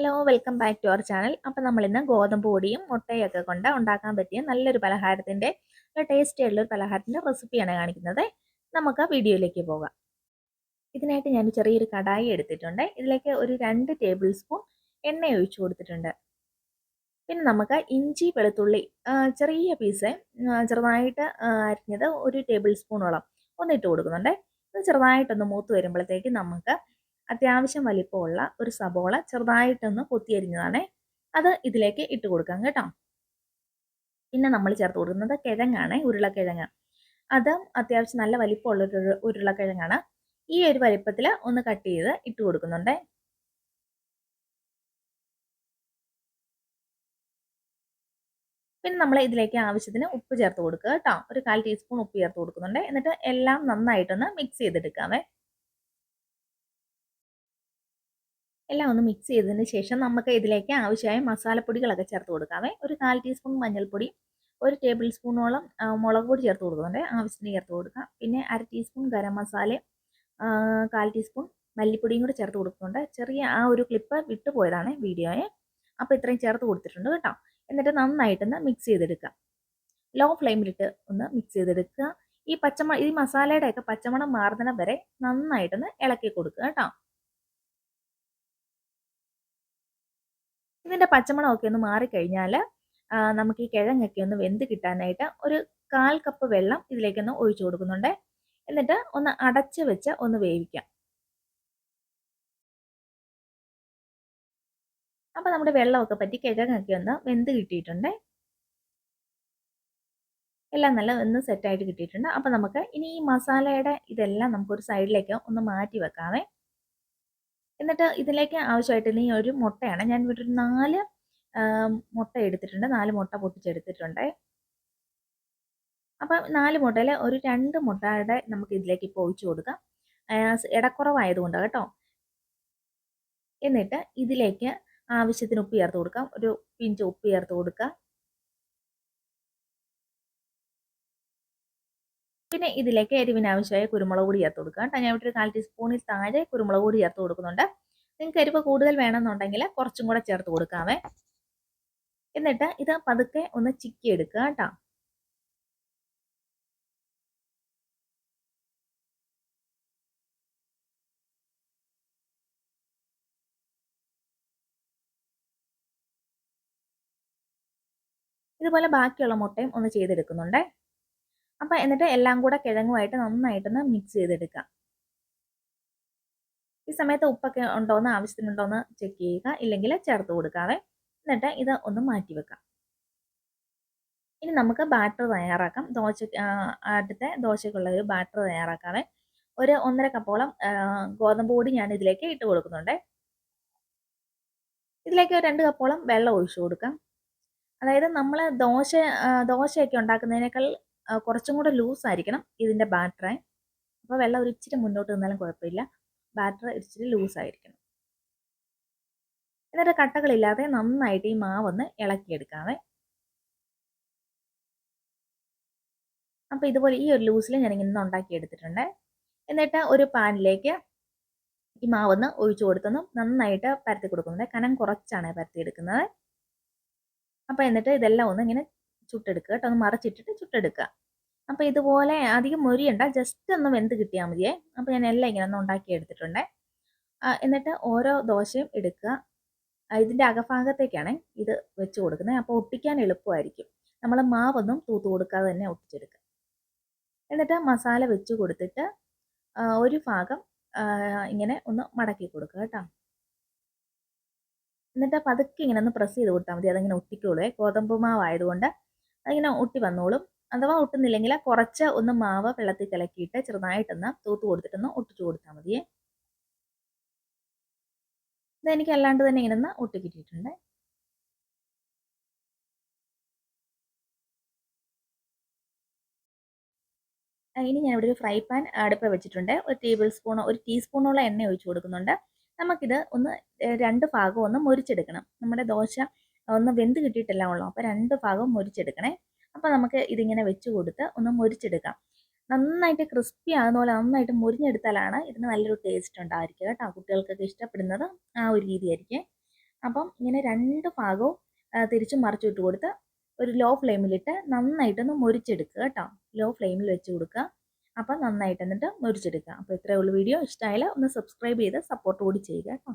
Hello welcome back to our channel അപ്പം നമ്മളിന്ന് ഗോതമ്പ് പൊടിയും മുട്ടയൊക്കെ കൊണ്ട് ഉണ്ടാക്കാൻ പറ്റിയ നല്ലൊരു പലഹാരത്തിന്റെ ടേസ്റ്റി ഒരു പലഹാരത്തിന്റെ റെസിപ്പിയാണ് കാണിക്കുന്നത്. നമുക്ക് വീഡിയോയിലേക്ക് പോകാം. ഇതിനായിട്ട് ഞാൻ ചെറിയൊരു കടായി എടുത്തിട്ടുണ്ട്. ഇതിലേക്ക് ഒരു രണ്ട് ടേബിൾ സ്പൂൺ എണ്ണ ഒഴിച്ചു കൊടുത്തിട്ടുണ്ട്. പിന്നെ നമുക്ക് ഇഞ്ചി വെളുത്തുള്ളി ചെറിയ പീസ് ചെറുതായിട്ട് അരിഞ്ഞത് ഒരു ടേബിൾ സ്പൂണോളം ഒന്നിട്ട് കൊടുക്കുന്നുണ്ട്. ഇത് ചെറുതായിട്ടൊന്ന് മൂത്ത് വരുമ്പോഴത്തേക്ക് നമുക്ക് അത്യാവശ്യം വലിപ്പമുള്ള ഒരു സബോള ചെറുതായിട്ടൊന്ന് കൊത്തിയരിഞ്ഞതാണേ. അത് ഇതിലേക്ക് ഇട്ട് കൊടുക്കാം കേട്ടോ. പിന്നെ നമ്മൾ ചേർത്ത് കൊടുക്കുന്നത് കിഴങ്ങാണ് ഉരുളക്കിഴങ്ങ്. അത് അത്യാവശ്യം നല്ല വലിപ്പമുള്ള ഒരു ഉരുളക്കിഴങ്ങാണ്. ഈ ഒരു വലിപ്പത്തിൽ ഒന്ന് കട്ട് ചെയ്ത് ഇട്ട് കൊടുക്കുന്നുണ്ട്. പിന്നെ നമ്മൾ ഇതിലേക്ക് ആവശ്യത്തിന് ഉപ്പ് ചേർത്ത് കൊടുക്കുക കേട്ടോ. ഒരു കാൽ ടീസ്പൂൺ ഉപ്പ് ചേർത്ത് കൊടുക്കുന്നുണ്ട്. എന്നിട്ട് എല്ലാം നന്നായിട്ടൊന്ന് മിക്സ് ചെയ്തെടുക്കാമേ എല്ലാം ഒന്ന് മിക്സ് ചെയ്തതിന് ശേഷം നമുക്ക് ഇതിലേക്ക് ആവശ്യമായ മസാലപ്പൊടികളൊക്കെ ചേർത്ത് കൊടുക്കാമേ ഒരു കാൽ ടീസ്പൂൺ മഞ്ഞൾപ്പൊടി ഒരു ടേബിൾ സ്പൂണോളം മുളക് പൊടി ചേർത്ത് കൊടുക്കുന്നുണ്ട്. ആവശ്യത്തിന് ചേർത്ത് കൊടുക്കാം. പിന്നെ അര ടീസ്പൂൺ ഗരം മസാല കാൽ ടീസ്പൂൺ മല്ലിപ്പൊടിയും കൂടി ചേർത്ത് കൊടുക്കുന്നുണ്ട്. ചെറിയ ആ ഒരു ക്ലിപ്പ് വിട്ടുപോയതാണ് വീഡിയോയെ. അപ്പോൾ ഇത്രയും ചേർത്ത് കൊടുത്തിട്ടുണ്ട് കേട്ടോ. എന്നിട്ട് നന്നായിട്ടൊന്ന് മിക്സ് ചെയ്തെടുക്കുക ലോ ഫ്ലെയിമിലിട്ട് ഒന്ന് മിക്സ് ചെയ്തെടുക്കുക. ഈ പച്ചമ ഈ മസാലയുടെയൊക്കെ പച്ചമണം മാറുന്നിടം വരെ നന്നായിട്ടൊന്ന് ഇളക്കി കൊടുക്കുക കേട്ടോ. ഇതിന്റെ പച്ചമണമൊക്കെ ഒന്ന് മാറിക്കഴിഞ്ഞാൽ നമുക്ക് ഈ കിഴങ്ങൊക്കെ ഒന്ന് വെന്ത് കിട്ടാനായിട്ട് ഒരു കാൽ കപ്പ് വെള്ളം ഇതിലേക്കൊന്ന് ഒഴിച്ചു കൊടുക്കുന്നുണ്ട്. എന്നിട്ട് ഒന്ന് അടച്ച് വെച്ച് ഒന്ന് വേവിക്കാം. അപ്പോൾ നമ്മുടെ വെള്ളമൊക്കെ പറ്റി കിഴങ്ങൊക്കെ ഒന്ന് വെന്ത് കിട്ടിയിട്ടുണ്ട്. എല്ലാം നല്ല ഒന്ന് സെറ്റായിട്ട് കിട്ടിയിട്ടുണ്ട്. അപ്പോൾ നമുക്ക് ഇനി ഈ മസാലയുടെ ഇതെല്ലാം നമുക്കൊരു സൈഡിലേക്ക് ഒന്ന് മാറ്റി വെക്കാവേ. എന്നിട്ട് ഇതിലേക്ക് ആവശ്യമായിട്ട് ഇനി ഒരു മുട്ടയാണ്. ഞാൻ ഇവിടെ ഒരു നാല് മുട്ട എടുത്തിട്ടുണ്ട്. നാല് മുട്ട പൊട്ടിച്ചെടുത്തിട്ടുണ്ട്. അപ്പം നാല് മുട്ടയിൽ ഒരു രണ്ട് മുട്ടയുടെ നമുക്ക് ഇതിലേക്ക് ഇപ്പോൾ ഒഴിച്ചു കൊടുക്കാം. ഇടക്കുറവായതുകൊണ്ട് കേട്ടോ. എന്നിട്ട് ഇതിലേക്ക് ആവശ്യത്തിന് ഉപ്പ് ചേർത്ത് കൊടുക്കാം. ഒരു പിഞ്ച് ഉപ്പ് ചേർത്ത് കൊടുക്കുക. പിന്നെ ഇതിലേക്ക് എരിവിനാവശ്യമായ കുരുമുളക് പൊടി ചേർത്ത് കൊടുക്കുക. കേട്ടോ. ഞാൻ ഇവിടെ കാൽ ടീസ്പൂണിൽ താഴെ കുരുമുളക് പൊടി ചേർത്ത് കൊടുക്കുന്നുണ്ട്. നിങ്ങൾക്ക് എരിവ് കൂടുതൽ വേണമെന്നുണ്ടെങ്കിൽ കുറച്ചും കൂടെ ചേർത്ത് കൊടുക്കാമേ എന്നിട്ട് ഇത് പതുക്കെ ഒന്ന് ചിക്കി എടുക്കുക കേട്ടോ. ഇതുപോലെ ബാക്കിയുള്ള മുട്ടയും ഒന്ന് ചെയ്തെടുക്കുന്നുണ്ടേ. അപ്പം എന്നിട്ട് എല്ലാം കൂടെ കിഴങ്ങുമായിട്ട് നന്നായിട്ടൊന്ന് മിക്സ് ചെയ്തെടുക്കാം. ഈ സമയത്ത് ഉപ്പൊക്കെ ഉണ്ടോയെന്ന് ആവശ്യത്തിനുണ്ടോയെന്ന് ചെക്ക് ചെയ്യുക. ഇല്ലെങ്കിൽ ചേർത്ത് കൊടുക്കാവേ. എന്നിട്ട് ഇത് ഒന്ന് മാറ്റി വെക്കാം. ഇനി നമുക്ക് ബാറ്റർ തയ്യാറാക്കാം. ദോശ അടുത്ത ദോശക്കുള്ള ഒരു ബാറ്റർ തയ്യാറാക്കാവേ. ഒരു ഒന്നര കപ്പോളം ഗോതമ്പ് പൊടി ഞാൻ ഇതിലേക്ക് ഇട്ട് കൊടുക്കുന്നുണ്ട്. ഇതിലേക്ക് ഒരു രണ്ട് കപ്പോളം വെള്ളം ഒഴിച്ചു കൊടുക്കാം. അതായത് നമ്മൾ ദോശ ദോശയൊക്കെ ഉണ്ടാക്കുന്നതിനേക്കാൾ കുറച്ചും കൂടെ ലൂസായിരിക്കണം ഇതിന്റെ ബാറ്റർ അപ്പോൾ വെള്ളം ഒരു ഇച്ചിരി മുന്നോട്ട് നിന്നാലും കുഴപ്പമില്ല. ബാറ്റർ ഇച്ചിരി ലൂസായിരിക്കണം എന്നിട്ട് കട്ടകളില്ലാതെ നന്നായിട്ട് ഈ മാവൊന്ന് ഇളക്കിയെടുക്കാവേ. അപ്പോൾ ഇതുപോലെ ഈ ഒരു ലൂസിൽ ഞാൻ ഇങ്ങനെ ഉണ്ടാക്കി എടുത്തിട്ടുണ്ട് എന്നിട്ട് ഒരു പാനിലേക്ക് ഈ മാവൊന്ന് ഒഴിച്ചു കൊടുത്തൊന്നും നന്നായിട്ട് പരത്തി കൊടുക്കുന്നുണ്ട് കനം കുറച്ചാണ് പരത്തി എടുക്കുന്നത് അപ്പോൾ എന്നിട്ട് ഇതെല്ലാം ഒന്ന് ഇങ്ങനെ ചുട്ടെടുക്കുക കേട്ടോ. ഒന്ന് മറച്ചിട്ടിട്ട് ചുട്ടെടുക്കുക. അപ്പോൾ ഇതുപോലെ അധികം മൊരിയണ്ട. ജസ്റ്റ് ഒന്ന് വെന്ത് കിട്ടിയാൽ മതിയേ. അപ്പോൾ ഞാൻ എല്ലാം ഇങ്ങനെ ഒന്ന് ഉണ്ടാക്കി എടുത്തിട്ടുണ്ട്. എന്നിട്ട് ഓരോ ദോശയും എടുക്കുക. ഇതിന്റെ അകഭാഗത്തേക്കാണ് ഇത് വെച്ച് കൊടുക്കുന്നത്. അപ്പോൾ ഒട്ടിക്കാൻ എളുപ്പമായിരിക്കും. നമ്മൾ മാവൊന്നും തൂത്ത് കൊടുക്കാതെ തന്നെ ഒട്ടിച്ചെടുക്കുക. എന്നിട്ട് മസാല വെച്ച് കൊടുത്തിട്ട് ഒരു ഭാഗം ഇങ്ങനെ ഒന്ന് മടക്കി കൊടുക്കുക കേട്ടോ. എന്നിട്ട് പതുക്കെ ഇങ്ങനെ ഒന്ന് പ്രസ് ചെയ്ത് കൊടുത്താൽ മതി. അതിങ്ങനെ ഒട്ടിക്കോളൂ ഗോതമ്പ് മാവായതുകൊണ്ട് അതിങ്ങനെ ഒട്ടി വന്നോളും. അഥവാ ഒട്ടുന്നില്ലെങ്കിൽ കുറച്ച് ഒന്ന് മാവ് വെള്ളത്തിൽ കലക്കിയിട്ട് ചെറുതായിട്ടൊന്ന് തൂത്ത് കൊടുത്തിട്ടൊന്ന് ഒട്ടിച്ചു കൊടുത്താൽ മതിയേ. ഇതെനിക്ക് അല്ലാണ്ട് തന്നെ ഇങ്ങനെ ഒന്ന് ഒട്ടി കിട്ടിയിട്ടുണ്ട്. ഇനി ഞാൻ ഇവിടെ ഒരു ഫ്രൈ പാൻ അടുപ്പ് വെച്ചിട്ടുണ്ട്. ഒരു ടേബിൾ സ്പൂണോ ഒരു ടീസ്പൂണോളം എണ്ണ ഒഴിച്ചു കൊടുക്കുന്നുണ്ട്. നമുക്കിത് ഒന്ന് രണ്ട് ഭാഗം ഒന്ന് മുരിച്ചെടുക്കണം. നമ്മുടെ ദോശ ഒന്ന് വെന്ത് കിട്ടിയിട്ടല്ല ഉള്ളൂ അപ്പോൾ രണ്ട് ഭാഗം മുരിച്ചെടുക്കണേ. അപ്പോൾ നമുക്ക് ഇതിങ്ങനെ വെച്ച് കൊടുത്ത് ഒന്ന് മുരിച്ചെടുക്കാം. നന്നായിട്ട് ക്രിസ്പി ആകുന്ന പോലെ നന്നായിട്ട് മുരിഞ്ഞെടുത്താലാണ് ഇതിന് നല്ലൊരു ടേസ്റ്റ് ഉണ്ടായിരിക്കുക കേട്ടോ. കുട്ടികൾക്കൊക്കെ ഇഷ്ടപ്പെടുന്നത് ആ ഒരു രീതിയായിരിക്കും. അപ്പം ഇങ്ങനെ രണ്ട് ഭാഗവും തിരിച്ചും മറിച്ചു ഇട്ട് കൊടുത്ത് ഒരു ലോ ഫ്ലെയിമിലിട്ട് നന്നായിട്ടൊന്ന് മുരിച്ചെടുക്കുക കേട്ടോ. ലോ ഫ്ലെയിമിൽ വെച്ച് കൊടുക്കുക. അപ്പം നന്നായിട്ട് എന്നിട്ട് മുരിച്ചെടുക്കുക. അപ്പോൾ ഇത്രയേ ഉള്ളൂ വീഡിയോ. ഇഷ്ടമായാലും ഒന്ന് സബ്സ്ക്രൈബ് ചെയ്ത് സപ്പോർട്ട് കൂടി ചെയ്യുക കേട്ടോ.